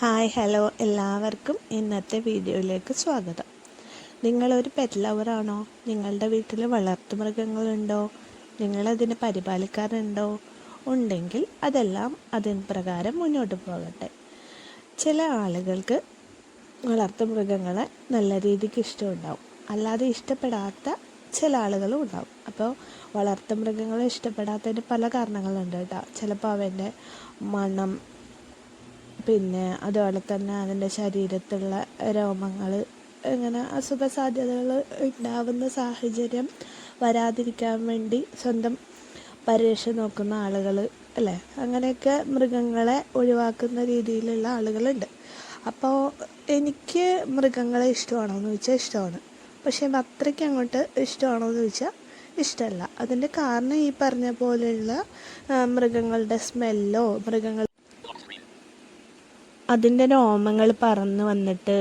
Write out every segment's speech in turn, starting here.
Hi hello എല്ലാവർക്കും ഇന്നത്തെ വീഡിയോയിലേക്ക് സ്വാഗതം. നിങ്ങളൊരു പെറ്റ് ലവറാണോ നിങ്ങളുടെ വീട്ടിൽ വളർത്തുമൃഗങ്ങളുണ്ടോ നിങ്ങളതിനെ പരിപാലിക്കാറുണ്ടോ? ഉണ്ടെങ്കിൽ അതെല്ലാം അതിന് പ്രകാരം മുന്നോട്ട് പോകട്ടെ. ചില ആളുകൾക്ക് വളർത്തുമൃഗങ്ങളെ നല്ല രീതിക്ക് ഇഷ്ടമുണ്ടാവും. അല്ലാതെ ഇഷ്ടപ്പെടാത്ത ചില ആളുകളും ഉണ്ടാവും. അപ്പോൾ വളർത്തുമൃഗങ്ങളെ ഇഷ്ടപ്പെടാത്തതിന് പല കാരണങ്ങളുണ്ട് കേട്ടോ. ചിലപ്പോൾ അവന്റെ മണം പിന്നെ അതുപോലെ തന്നെ അതിന്റെ ശരീരത്തുള്ള രോമങ്ങൾ ഇങ്ങനെ അസുഖ സാധ്യതകൾ ഉണ്ടാവുന്ന സാഹചര്യം വരാതിരിക്കാൻ വേണ്ടി സ്വന്തം പരിരക്ഷ നോക്കുന്ന ആളുകൾ അല്ലേ? അങ്ങനെയൊക്കെ മൃഗങ്ങളെ ഒഴിവാക്കുന്ന രീതിയിലുള്ള ആളുകളുണ്ട്. അപ്പോൾ എനിക്ക് മൃഗങ്ങളെ ഇഷ്ടമാണോ എന്ന് ചോദിച്ചാൽ ഇഷ്ടമാണ്. പക്ഷേ അത്രയ്ക്ക് അങ്ങോട്ട് ഇഷ്ടമാണോ എന്ന് ചോദിച്ചാൽ ഇഷ്ടമല്ല. അതിന്റെ കാരണം ഈ പറഞ്ഞ പോലെയുള്ള മൃഗങ്ങളുടെ സ്മെല്ലോ മൃഗങ്ങൾ അതിന്റെ രോമങ്ങൾ പറന്ന് വന്നിട്ട്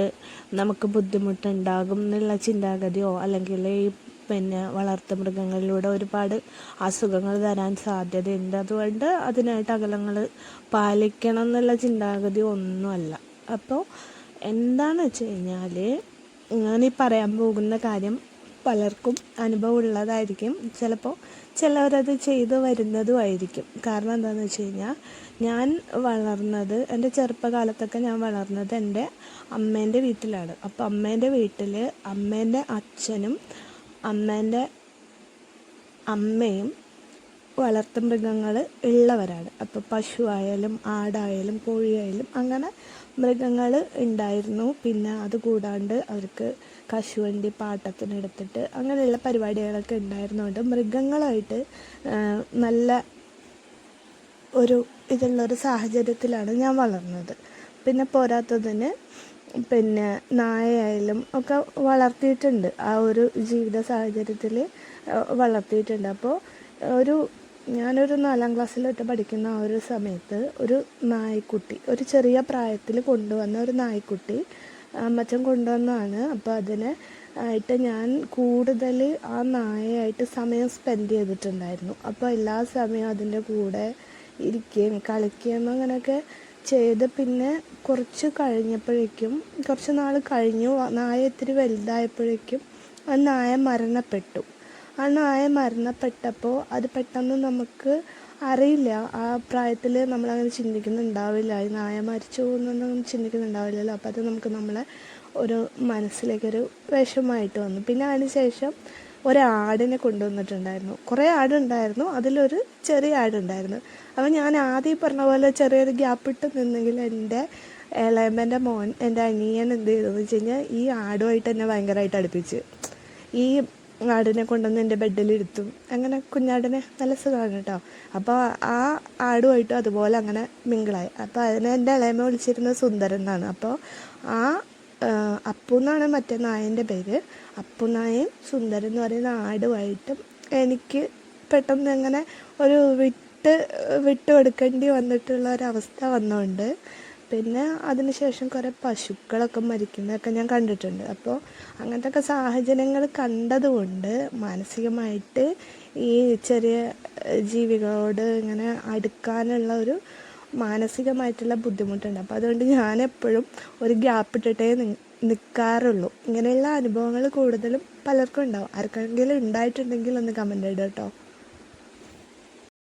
നമുക്ക് ബുദ്ധിമുട്ടുണ്ടാകും എന്നുള്ള ചിന്താഗതിയോ അല്ലെങ്കിൽ ഈ പിന്നെ വളർത്തു മൃഗങ്ങളിലൂടെ ഒരുപാട് അസുഖങ്ങൾ തരാൻ സാധ്യതയുണ്ട്. അതുകൊണ്ട് അതിനായിട്ട് അകലങ്ങൾ പാലിക്കണം എന്നുള്ള ചിന്താഗതി ഒന്നുമല്ല. അപ്പോൾ എന്താണെന്ന് വെച്ച് കഴിഞ്ഞാൽ ഞാനീ പറയാൻ പോകുന്ന കാര്യം പലർക്കും അനുഭവം ഉള്ളതായിരിക്കും. ചിലപ്പോൾ ചിലവരത് ചെയ്തു വരുന്നതുമായിരിക്കും കാരണം എന്താണെന്ന് വെച്ച് കഴിഞ്ഞാൽ ഞാൻ വളർന്നത് എന്റെ ചെറുപ്പകാലത്തൊക്കെ ഞാൻ വളർന്നത് എന്റെ അമ്മേന്റെ വീട്ടിലാണ്. അപ്പോൾ അമ്മേന്റെ വീട്ടിൽ അമ്മേന്റെ അച്ഛനും അമ്മേന്റെ അമ്മയും വളർത്തുമൃഗങ്ങൾ ഉള്ളവരാണ്. അപ്പോൾ പശു ആയാലും ആടായാലും കോഴിയായാലും അങ്ങനെ മൃഗങ്ങൾ ഉണ്ടായിരുന്നു. പിന്നെ അത് കൂടാണ്ട് അവർക്ക് കശുവണ്ടി പാട്ടത്തിനെടുത്തിട്ട് അങ്ങനെയുള്ള പരിപാടികളൊക്കെ ഉണ്ടായിരുന്നുകൊണ്ട് മൃഗങ്ങളായിട്ട് നല്ല ഒരു ഇതുള്ളൊരു സാഹചര്യത്തിലാണ് ഞാൻ വളർന്നത്. പിന്നെ പോരാത്തതിന് പിന്നെ നായയായാലും ഒക്കെ വളർത്തിയിട്ടുണ്ട്. ആ ഒരു ജീവിത സാഹചര്യത്തിൽ വളർത്തിയിട്ടുണ്ട്. അപ്പോൾ ഒരു ഞാനൊരു നാലാം ക്ലാസ്സിലോട്ട് പഠിക്കുന്ന ആ ഒരു സമയത്ത് ഒരു നായ്ക്കുട്ടി ഒരു ചെറിയ പ്രായത്തിൽ കൊണ്ടുവന്ന ഒരു നായ്ക്കുട്ടി അമ്മച്ചൻ കൊണ്ടുവന്നതാണ് അപ്പോൾ അതിനെ ആയിട്ട് ഞാൻ കൂടുതൽ ആ നായയായിട്ട് സമയം സ്പെൻഡ് ചെയ്തിട്ടുണ്ടായിരുന്നു. അപ്പോൾ എല്ലാ സമയവും അതിന്റെ കൂടെ ഇരിക്കുകയും കളിക്കുകയും അങ്ങനെയൊക്കെ ചെയ്ത് പിന്നെ കുറച്ച് കഴിഞ്ഞപ്പോഴേക്കും കുറച്ച് നാൾ കഴിഞ്ഞു. നായ ഇത്തിരി വലുതായപ്പോഴേക്കും ആ നായ മരണപ്പെട്ടു. ആ നായ മരണപ്പെട്ടപ്പോൾ അത് പെട്ടെന്ന് നമുക്ക് അറിയില്ല. ആ പ്രായത്തിൽ നമ്മളങ്ങനെ ചിന്തിക്കുന്നുണ്ടാവില്ല. ഈ നായ മരിച്ചു എന്നൊന്നും ചിന്തിക്കുന്നുണ്ടാവില്ലല്ലോ. അപ്പോൾ അത് നമുക്ക് നമ്മളെ ഒരു മനസ്സിലേക്കൊരു വിഷമമായിട്ട് വന്നു. പിന്നെ അതിന് ശേഷം ഒരാടിനെ കൊണ്ടുവന്നിട്ടുണ്ടായിരുന്നു. കുറേ ആടുണ്ടായിരുന്നു. അതിലൊരു ചെറിയ ആടുണ്ടായിരുന്നു. അപ്പോൾ ഞാൻ ആദ്യം പറഞ്ഞ പോലെ ചെറിയൊരു ഗ്യാപ്പ് ഇട്ട് നിന്നെങ്കിൽ എന്റെ ഇളയമ്മന്റെ മോൻ എന്റെ അനിയൻ എന്ത് ചെയ്തെന്ന് വെച്ച് കഴിഞ്ഞാൽ ഈ ആടുമായിട്ട് എന്നെ ഭയങ്കരമായിട്ട് അടുപ്പിച്ച്. ഈ ആടിനെ കൊണ്ടുവന്ന് എന്റെ ബെഡിലിരുത്തും. അങ്ങനെ കുഞ്ഞാടിനെ നല്ല സുഖമാണ് കേട്ടോ. അപ്പോൾ ആ ആടുമായിട്ടും അതുപോലെ അങ്ങനെ മിങ്കിളായി അപ്പോൾ അതിനെ എന്റെ ഇളയമ്മ വിളിച്ചിരുന്നത് സുന്ദരൻ എന്നാണ്. അപ്പോൾ ആ അപ്പു എന്നാണ് മറ്റേ നായന്റെ പേര്. അപ്പു നായയും സുന്ദരൻ എന്ന് പറയുന്ന ആടുമായിട്ടും എനിക്ക് പെട്ടെന്ന് അങ്ങനെ ഒരു വിട്ട് വിട്ട് കൊടുക്കേണ്ടി വന്നിട്ടുള്ള ഒരവസ്ഥ വന്നുകൊണ്ട് പിന്നെ അതിനുശേഷം കുറേ പശുക്കളൊക്കെ മരിക്കുന്നതൊക്കെ ഞാൻ കണ്ടിട്ടുണ്ട്. അപ്പോൾ അങ്ങനത്തെ സാഹചര്യങ്ങൾ കണ്ടതുകൊണ്ട് മാനസികമായിട്ട് ഈ ചെറിയ ജീവികളോട് ഇങ്ങനെ അടുക്കാനുള്ള ഒരു മാനസികമായിട്ടുള്ള ബുദ്ധിമുട്ടുണ്ട്. അപ്പോൾ അതുകൊണ്ട് ഞാൻ എപ്പോഴും ഒരു ഗ്യാപ്പ് ഇട്ടിട്ടേ നിൽക്കാറുള്ളൂ ഇങ്ങനെയുള്ള അനുഭവങ്ങൾ കൂടുതലും പലർക്കും ഉണ്ടാവും. ആർക്കെങ്കിലും ഉണ്ടായിട്ടുണ്ടെങ്കിൽ ഒന്ന് കമന്റ് ഇടുക കേട്ടോ.